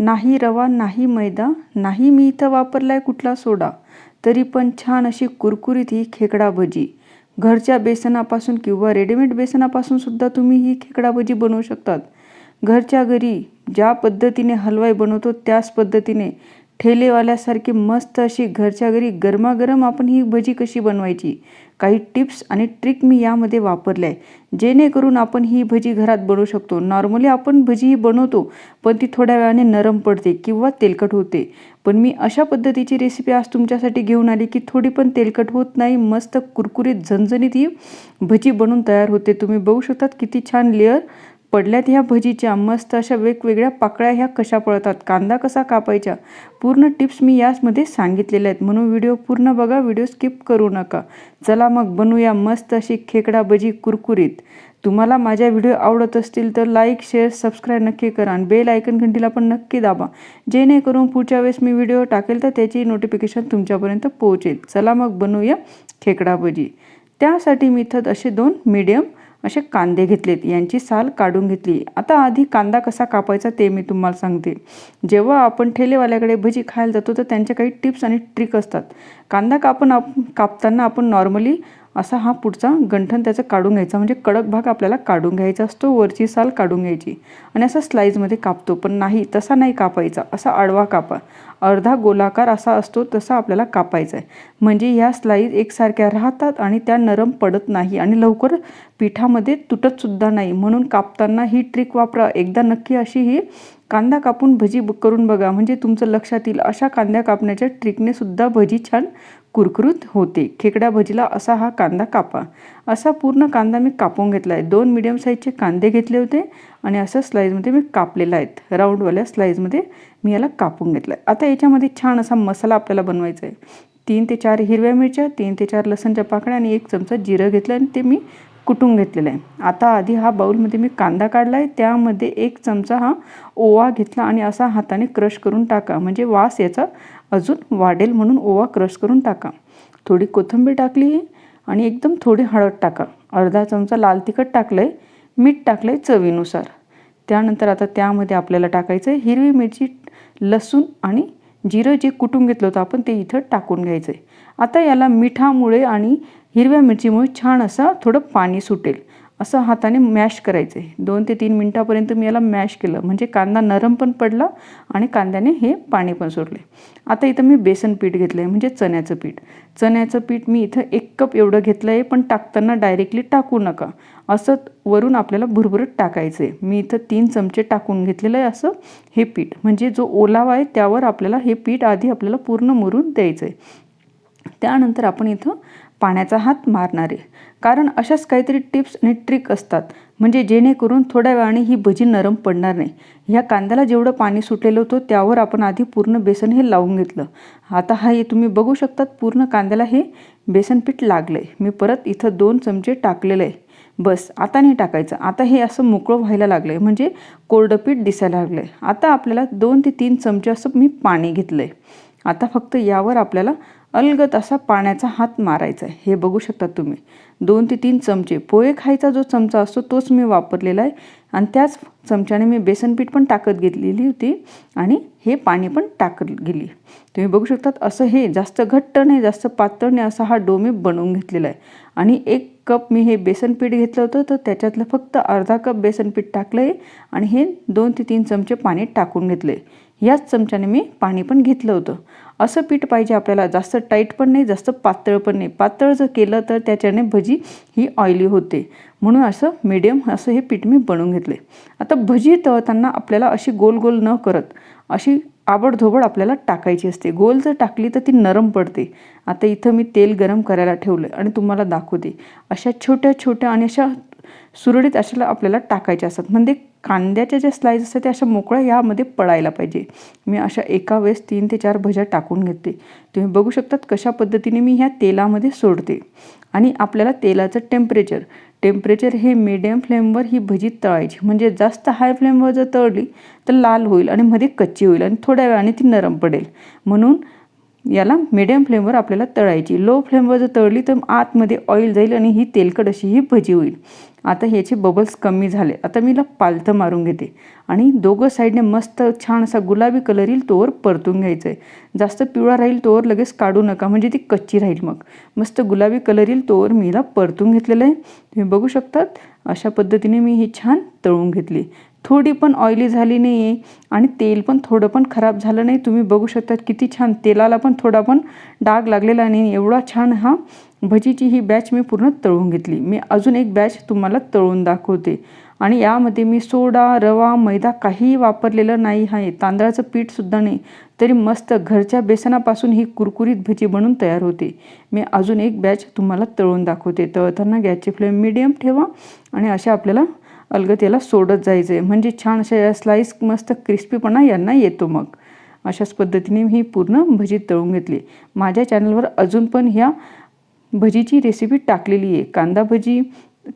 नाही रवा नाही मैदा नाही मी इथं वापरला आहे कुठला सोडा. तरी पण छान अशी कुरकुरीत ही खेकडा भजी. घरच्या बेसनापासून किंवा रेडीमेड बेसनापासून सुद्धा तुम्ही ही खेकडा भजी बनवू शकतात. घरच्या घरी ज्या पद्धतीने हलवाई बनवतो त्याच पद्धतीने ठेलेवाल्यासारखी मस्त अशी घरच्या घरी गरमागरम आपण ही भजी कशी बनवायची? काही टिप्स आणि ट्रिक मी यामध्ये वापरल्या आहे जेणेकरून आपण ही भजी घरात बनवू शकतो. नॉर्मली आपण भजी ही बनवतो पण ती थोड्या वेळाने नरम पडते किंवा तेलकट होते. पण मी अशा पद्धतीची रेसिपी आज तुमच्यासाठी घेऊन आली की थोडी पण तेलकट होत नाही मस्त कुरकुरीत झणझणीत ही भजी बनून तयार होते. तुम्ही बघू शकतात किती छान लेअर पडल्यात ह्या भजीच्या मस्त अशा वेगवेगळ्या पाकळ्या ह्या कशा पळतात कांदा कसा कापायचा पूर्ण टिप्स मी याचमध्ये सांगितलेल्या आहेत. म्हणून व्हिडिओ पूर्ण बघा व्हिडिओ स्किप करू नका. चला मग बनवूया मस्त अशी खेकडा भजी कुरकुरीत. तुम्हाला माझ्या व्हिडिओ आवडत असतील तर लाईक शेअर सबस्क्राईब नक्की करा आणि बेल आयकन घंटीला पण नक्की दाबा. जेणेकरून पुढच्या वेळेस मी व्हिडिओ टाकेल तर त्याची नोटिफिकेशन तुमच्यापर्यंत पोहोचेल. चला मग बनवूया खेकडा भजी. त्यासाठी मी इथं असे दोन मीडियम असे कांदे घेतलेत. यांची साल काढून घेतली. आता आधी कांदा कसा कापायचा ते मी तुम्हाला सांगते. जेव्हा आपण ठेलेवाल्याकडे भजी खायला जातो तर त्यांच्या काही टिप्स आणि ट्रिक असतात. कांदा कापून आप कापताना आपण नॉर्मली असा हा पुढचा गंठन त्याचं काढून घ्यायचा. म्हणजे कडक भाग आपल्याला काढून घ्यायचा असतो वरची साल काढून घ्यायची. आणि असा स्लाईजमध्ये कापतो. पण नाही तसा नाही कापायचा. असा आडवा कापा. अर्धा गोलाकार असा असतो तसा आपल्याला कापायचा आहे. म्हणजे ह्या स्लाईज एकसारख्या राहतात आणि त्या नरम पडत नाही आणि लवकर पिठामध्ये तुटतसुद्धा नाही. म्हणून कापताना ही ट्रिक वापरा. एकदा नक्की अशी ही कांदा कापून भजी करून बघा. म्हणजे तुमचं लक्षात येईल अशा कांद्या कापण्याच्या ट्रिकने सुद्धा भजी छान कुरकुरीत होते. खेकड्या भजीला असा हा कांदा कापा. असा पूर्ण कांदा मी कापून घेतला आहे दोन मिडियम साईजचे कांदे घेतले होते. आणि असं स्लाईजमध्ये मी कापलेला आहेत. राऊंडवाल्या स्लाईजमध्ये मी याला कापून घेतलं आहे आता याच्यामध्ये छान असा मसाला आपल्याला बनवायचा आहे. तीन ते चार हिरव्या मिरच्या तीन ते चार लसणच्या पाकळ्या आणि एक चमचा जिरं घेतलं आणि ते मी कुटून घेतलेलं आहे. आता आधी हा बाऊलमध्ये मी कांदा काढला आहे त्यामध्ये एक चमचा हा ओवा घेतला आणि असा हाताने क्रश करून टाका. म्हणजे वास याचा अजून वाढेल म्हणून ओवा क्रश करून टाका. थोडी कोथिंबीर टाकली आणि एकदम थोडी हळद टाका. अर्धा चमचा लाल तिखट टाकलं आहे मीठ टाकलं आहे चवीनुसार. त्यानंतर आता त्यामध्ये आपल्याला टाकायचं आहे हिरवी मिरची लसूण आणि जिरं जे कुटून घेतलं होतं आपण ते इथं टाकून घ्यायचं आहे आता याला मिठामुळे आणि हिरव्या मिरचीमुळे छान असं थोडं पाणी सुटेल. असं हाताने मॅश करायचं आहे दोन ते तीन मिनटापर्यंत मी याला मॅश केलं. म्हणजे कांदा नरम पण पडला आणि कांद्याने हे पाणी पण सोडले आता इथं मी बेसन पीठ घेतलं आहे म्हणजे चण्याचं पीठ. चण्याचं पीठ मी इथं एक कप एवढं घेतलं आहे पण टाकताना डायरेक्टली टाकू नका. असं वरून आपल्याला भुरभुरत टाकायचं आहे मी इथं तीन चमचे टाकून घेतलेलं आहे असं हे पीठ. म्हणजे जो ओलावा आहे त्यावर आपल्याला हे पीठ आधी आपल्याला पूर्ण मुरून द्यायचं आहे त्यानंतर आपण इथं पाण्याचा हात मारणार आहे. कारण अशाच काहीतरी टिप्स आणि ट्रिक असतात. म्हणजे जेणेकरून थोड्या वेळाने ही भजी नरम पडणार नाही. ह्या कांद्याला जेवढं पाणी सुटलेलं होतं त्यावर आपण आधी पूर्ण बेसन हे लावून घेतलं. आता हा हे तुम्ही बघू शकतात पूर्ण कांद्याला हे बेसन पीठ लागलं आहे मी परत इथं दोन चमचे टाकलेलं आहे. बस आता नाही टाकायचं. आता हे असं मोकळं व्हायला लागलं आहे म्हणजे कोरडं पीठ दिसायला लागलं आहे आता आपल्याला दोन ते तीन चमचे असं मी पाणी घेतलं आहे आता फक्त यावर आपल्याला अलगत असा पाण्याचा हात मारायचा आहे. हे बघू शकता तुम्ही. दोन ते तीन चमचे. पोहे खायचा जो चमचा असतो तोच मी वापरलेला आहे. आणि त्याच चमच्याने मी बेसनपीठ पण टाकत घेतलेली होती आणि हे पाणी पण टाकत गेली. तुम्ही बघू शकतात असं हे जास्त घट्ट नाही जास्त पातळ नाही असा हा डो मी बनवून घेतलेला आहे. आणि एक कप मी हे बेसन पीठ घेतलं होतं तर त्याच्यातलं फक्त अर्धा कप बेसनपीठ टाकलं आहे आणि हे दोन ते तीन चमचे पाणी टाकून घेतले याच चमच्याने मी पाणी पण घेतलं होतं. असं पीठ पाहिजे आपल्याला. जास्त टाईट पण नाही जास्त पातळ पण नाही. पातळ जर केलं तर त्याच्याने भजी ही ऑइली होते. म्हणून असं मीडियम असं हे पीठ मी बनवून घेतले आता भजी तळताना आपल्याला अशी गोल गोल न करत अशी आबडधोबड आपल्याला टाकायची असते. गोल जर टाकली तर ती नरम पडते. आता इथं मी तेल गरम करायला ठेवलं आणि तुम्हाला दाखवते. अशा छोट्या छोट्या आणि अशा सुरळीत अशाला आपल्याला टाकायच्या असतात. म्हणजे कांद्याच्या ज्या स्लाईस असतात त्या अशा मोकळ्या यामध्ये पडायला पाहिजे. मी अशा एका वेळेस तीन ते चार भज्या टाकून घेते. तुम्ही बघू शकतात कशा पद्धतीने मी ह्या तेलामध्ये सोडते. आणि आपल्याला तेलाचं टेम्परेचर टेम्परेचर हे मिडियम फ्लेमवर ही भजी तळायची. म्हणजे जास्त हाय फ्लेमवर जर तळली तर लाल होईल आणि मध्ये कच्ची होईल आणि थोड्या वेळाने ती नरम पडेल. म्हणून याला मिडियम फ्लेमवर आपल्याला तळायची. लो फ्लेमवर जर तळली तर आतमध्ये ऑइल जाईल आणि ही तेलकट अशी ही भजी होईल. आता ह्याचे बबल्स कमी झाले. आता मी हिला पालथं मारून घेते. आणि दोघं साईडने मस्त छान असा गुलाबी कलर येईल तोवर परतून घ्यायचं आहे जास्त पिवळा राहील तोवर लगेच काढू नका. म्हणजे ती कच्ची राहील मग. मस्त गुलाबी कलर येईल तोवर मी हिला परतून घेतलेलं आहे. तुम्ही बघू शकतात अशा पद्धतीने मी ही छान तळून घेतली. थोडी पण ऑइली झाली नाही आहे आणि तेल पण थोडं पण खराब झालं नाही. तुम्ही बघू शकतात किती छान तेलाला पण थोडा पण डाग लागलेला नाही. एवढा छान हा भजीची ही बॅच मी पूर्ण तळून घेतली. मी अजून एक बॅच तुम्हाला तळून दाखवते. आणि यामध्ये मी सोडा रवा मैदा काहीही वापरलेलं नाही आहे. तांदळाचं पीठसुद्धा नाही. तरी मस्त घरच्या बेसनापासून ही कुरकुरीत भजी बनून तयार होते. मी अजून एक बॅच तुम्हाला तळून दाखवते. तळताना गॅसची फ्लेम मिडियम ठेवा आणि अशा आपल्याला अलगद याला सोडत जायचं आहे म्हणजे छान अशा या स्लाईस मस्त क्रिस्पीपणा यांना येतो मग. अशाच पद्धतीने मी ही पूर्ण भजी तळून घेतली. माझ्या चॅनलवर अजून पण ह्या भजीची रेसिपी टाकलेली आहे. कांदा भजी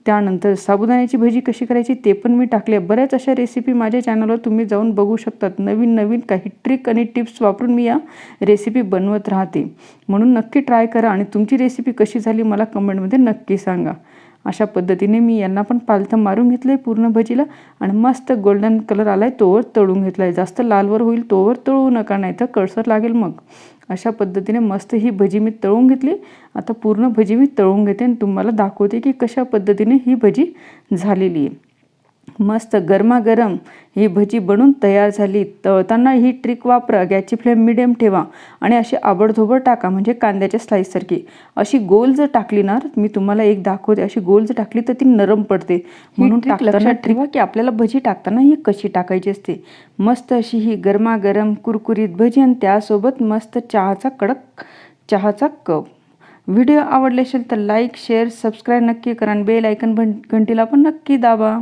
त्यानंतर साबुदाण्याची भजी कशी करायची ते पण मी टाकले बऱ्याच अशा रेसिपी माझ्या चॅनलवर तुम्ही जाऊन बघू शकतात. नवीन नवीन काही ट्रिक आणि टिप्स वापरून मी या रेसिपी बनवत राहते. म्हणून नक्की ट्राय करा आणि तुमची रेसिपी कशी झाली मला कमेंटमध्ये नक्की सांगा. अशा पद्धतीने मी यांना पण पालथं मारून घेतलं आहे पूर्ण भजीला. आणि मस्त गोल्डन कलर आला आहे तोवर तळून घेतला आहे जास्त लालवर होईल तोवर तळू नका नाही तर कळसर लागेल मग. अशा पद्धतीने मस्त ही भजी मी तळून घेतली. आता पूर्ण भजी मी तळून घेते आणि तुम्हाला दाखवते की कशा पद्धतीने ही भजी झालेली आहे. मस्त गरमागरम ही भजी बनून तयार झाली. तळताना ही ट्रिक वापरा. गॅसची फ्लेम मिडियम ठेवा आणि अशी आबडधोबड टाका म्हणजे कांद्याच्या स्लाईससारखी अशी गोल जर टाकली ना मी तुम्हाला एक दाखवते. अशी गोल जर टाकली तर ती नरम पडते. म्हणून लक्षात ठेवा की आपल्याला भजी टाकताना ही कशी टाकायची असते. मस्त अशी ही गरमागरम कुरकुरीत भजी आणि त्यासोबत मस्त चहाचा कडक चहाचा कप. व्हिडिओ आवडले असेल तर लाईक शेअर सबस्क्राईब नक्की करा आणि बेल ऐकन घंटीला पण नक्की दाबा.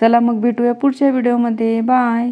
चला मग भेटूया पुढच्या व्हिडिओमध्ये बाय